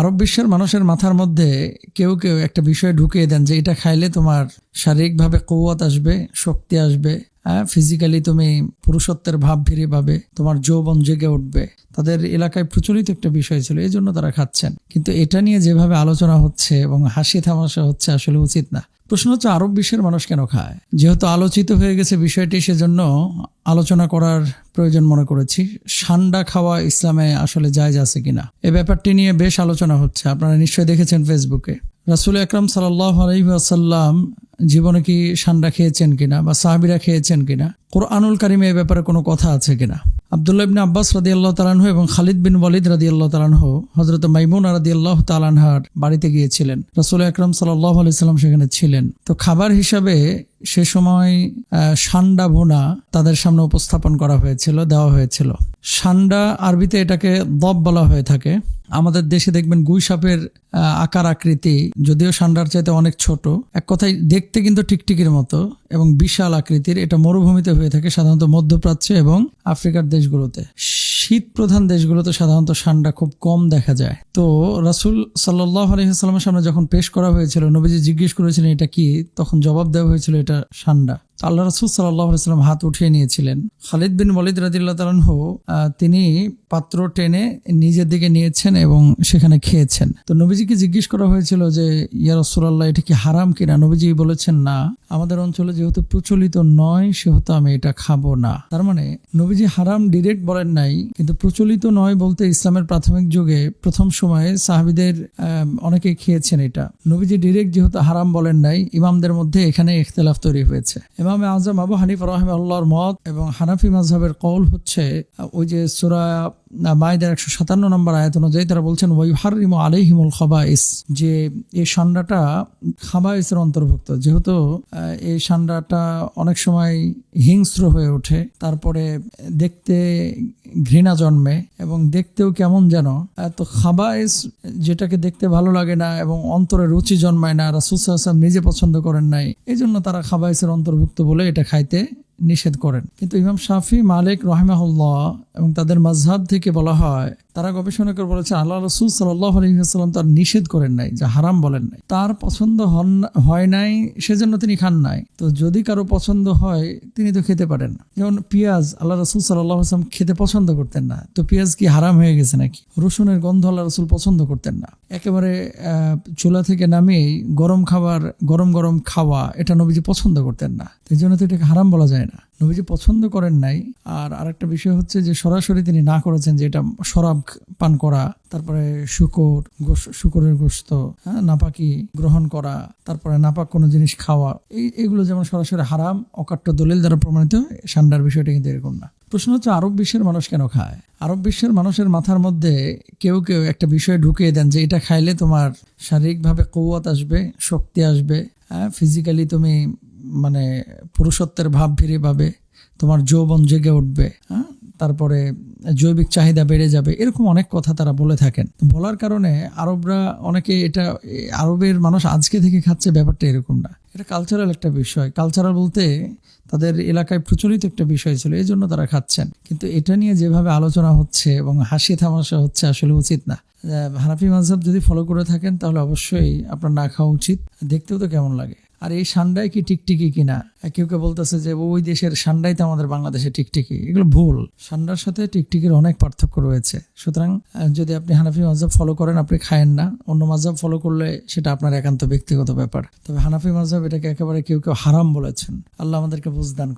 আরব বিশ্বের মানুষের মাথার মধ্যে কেউ কেউ একটা বিষয় ঢুকিয়ে দেন যে এটা খাইলে তোমার শারীরিকভাবে কৌয়াত আসবে, শক্তি আসবে হ্যাঁ? ফিজিক্যালি তুমি পুরুষত্বের ভাব ফিরে পাবে, তোমার যৌবন জেগে উঠবে। তাদের এলাকায় প্রচলিত একটা বিষয় ছিল এই জন্য তারা খাচ্ছেন। কিন্তু এটা নিয়ে যেভাবে আলোচনা হচ্ছে এবং হাসি থামাশা হচ্ছে আসলে উচিত না। প্রশ্ন হচ্ছে, আরব বিশ্বের মানুষ কেন খায়? যেহেতু আলোচিত হয়ে গেছে বিষয়টি, সেজন্য আলোচনা করার প্রয়োজন মনে করেছি। সান্ডা খাওয়া ইসলামে আসলে জায়জ আছে কিনা? এ ব্যাপারটি নিয়ে বেশ আলোচনা হচ্ছে। আপনারা নিশ্চয়ই দেখেছেন ফেসবুকে। রাসুল আকরাম সাল্লাহ আলহিহাসাল্লাম জীবনে কি সান্ডা খেয়েছেন কিনা বা সাহাবিরা খেয়েছেন কিনা? কোরআনুল কারিমে এ ব্যাপারে কোনো কথা আছে কিনা? আবদুল্লাহ ইবিন আব্বাস রাদি আল্লাহ তালানহ এবং খালিদ বিন ওয়ালিদ রাদি আল্লাহ তালানহ হজরত মাইমুন রাদি আল্লাহ তালানহার বাড়িতে গিয়েছিলেন। রসুল আকরম সাল্লাহ আলাইসাল্লাম সেখানে ছিলেন। তো খাবার হিসাবে সে সময় সান্ডা ভুনা তাদের সামনে উপস্থাপন করা হয়েছিল, দেওয়া হয়েছিল। সান্ডা আরবিতে এটাকে দব বলা হয়ে থাকে। আমাদের দেশে দেখবেন গুই সাপের আকার আকৃতি, যদিও সান্ডার চাইতে অনেক ছোট। এক কথায় দেখতে কিন্তু টিকটিকির মতো এবং বিশাল আকৃতির। এটা মরুভূমিতে হয়ে থাকে সাধারণত মধ্যপ্রাচ্য এবং আফ্রিকার দেশগুলোতে। শীত প্রধান দেশগুলোতে সাধারণত সান্ডা খুব কম দেখা যায়। তো রাসুল সাল্লাহ সামনে যখন পেশ করা হয়েছিল, নবীজি জিজ্ঞেস করেছিলেন, এটা কি? তখন জবাব দেওয়া হয়েছিল, এটা সান্ডা। আল্লাহ রসুল সাল্লাম হাত উঠিয়ে নিয়েছিলেন। খালিদ বিন রাদিল্লাহ তালানহ তিনি পাত্র টেনে নিজের দিকে নিয়েছেন এবং সেখানে খেয়েছেন। তো নবীজিকে জিজ্ঞেস করা হয়েছিল যে, ইয়া রসুল্লাহ এটা কি হারাম কিনা? নবীজি বলেছেন, না, আমাদের অঞ্চলে যেহেতু প্রচলিত নয়, সেহেতু আমি এটা খাব না। তার মানে নবীজি হারাম ডিরেক্ট বলেন নাই, কিন্তু প্রচলিত নয় বলতে ইসলামের প্রাথমিক যুগে প্রথম সময়ে সাহাবিদের অনেকে খেয়েছেন এটা। নবীজি ডিরেক্ট যেহেতু হারাম বলেন নাই, ইমামদের মধ্যে এখানে ইখতলাফ তৈরি হয়েছে। ইমামে আজম আবু হানিফ রহম আল্লাহর মত এবং হানাফি মাজহাবের কৌল হচ্ছে, ওই যে সুরা মায়েদের একশো সাতান্ন নম্বর আয়াত অনুযায়ী তারা বলছেন ওই হারিম আলাইহিমুল খাবাইস যে এই সান্ডাটা খাবাইসের অন্তর্ভুক্ত। যেহেতু এই সান্ডাটা অনেক সময় হিংস্র হয়ে ওঠে, তারপরে দেখতে ঘৃণা জন্মে এবং দেখতেও কেমন যেন এত খাবাইস যেটাকে দেখতে ভালো লাগে না এবং অন্তরে রুচি জন্মায় না। রাসুসাম নিজে পছন্দ করেন নাই। এই জন্য তারা খাবাইসের অন্তর্ভুক্ত বলে এটা খাইতে নিষেধ করেন। কিন্তু ইমাম শাফি, মালিক, রহমাহুল্লাহ এবং তাদের মাঝহাব থেকে বলা হয় তারা গবেষণা করে বলেছে, আল্লাহ রসুল আলহিহাস্লাম তার নিষেধ করেন নাই, যা হারাম বলেন নাই। তার পছন্দ হন, হয় নাই, সেজন্য তিনি খান নাই। তো যদি কারও পছন্দ হয়, তিনি তো খেতে পারেন যেমন পেঁয়াজ, আল্লাহ রসুল সাল্লাহ আসলাম খেতে পছন্দ করতেন না। তো পেঁয়াজ কি হারাম হয়ে গেছে নাকি? রসুনের গন্ধ আল্লাহ রসুল পছন্দ করতেন না। একেবারে চুলা থেকে নামিয়েই গরম খাবার, গরম গরম খাওয়া, এটা নবীজি পছন্দ করতেন না। এই জন্য তো এটাকে হারাম বলা যায় না। নবীজি পছন্দ করেন নাই। আর আরেকটা বিষয় হচ্ছে যে, সরাসরি তিনি না করেছেন যে এটা শরাব পান করা, তারপরে শুকর শুকরের গোস্ত হ্যাঁ নাপাকি গ্রহণ করা, তারপরে নাপাক কোনো জিনিস খাওয়া, এই, এগুলো যেমন সরাসরি হারাম, অকাট্য দলিল দ্বারা প্রমাণিত, সান্ডার বিষয়টা কিন্তু এরকম না। প্রশ্ন হচ্ছে, আরব বিশ্বের মানুষ কেন খায়? আরব বিশ্বের মানুষের মাথার মধ্যে কেউ কেউ একটা বিষয় ঢুকিয়ে দেন যে, এটা খাইলে তোমার শারীরিকভাবে কৌয়াত আসবে, শক্তি আসবে হ্যাঁ ফিজিক্যালি তুমি মানে পুরুষত্বের ভাব ফিরে পাবে, তোমার যৌবন জেগে উঠবে হ্যাঁ? তারপরে জৈবিক চাহিদা বেড়ে যাবে, এরকম অনেক কথা তারা বলে থাকেন। বলার কারণে আরবরা অনেকে এটা, আরবের মানুষ আজকে থেকে খাচ্ছে, ব্যাপারটা এরকম না। এটা কালচারাল একটা বিষয়। কালচারাল বলতে তাদের এলাকায় প্রচলিত একটা বিষয় ছিল, এই জন্য তারা খাচ্ছেন। কিন্তু এটা নিয়ে যেভাবে আলোচনা হচ্ছে এবং হাসি থামাশা হচ্ছে আসলে উচিত না। হানাফি মাঝহাব যদি ফলো করে থাকেন, তাহলে অবশ্যই আপনার না খাওয়া উচিত। দেখতেও তো কেমন লাগে। আর এই সান্ডাই কি টিকটিকি কিনা? কেউ কেউ বলতেছে যে ওই দেশের সান্ডাই তো আমাদের বাংলাদেশে টিকটিকি। এগুলো ভুল। সান্ডার সাথে টিকটিকির অনেক পার্থক্য রয়েছে। সুতরাং যদি আপনি হানাফি মাজহাব ফলো করেন, আপনি খায়েন না। অন্য মাজহাব ফলো করলে সেটা আপনার একান্ত ব্যক্তিগত ব্যাপার। তবে হানাফি মাজহাব এটাকে একেবারে কেউ কেউ হারাম বলেছেন। আল্লাহ আমাদেরকে বুঝদান।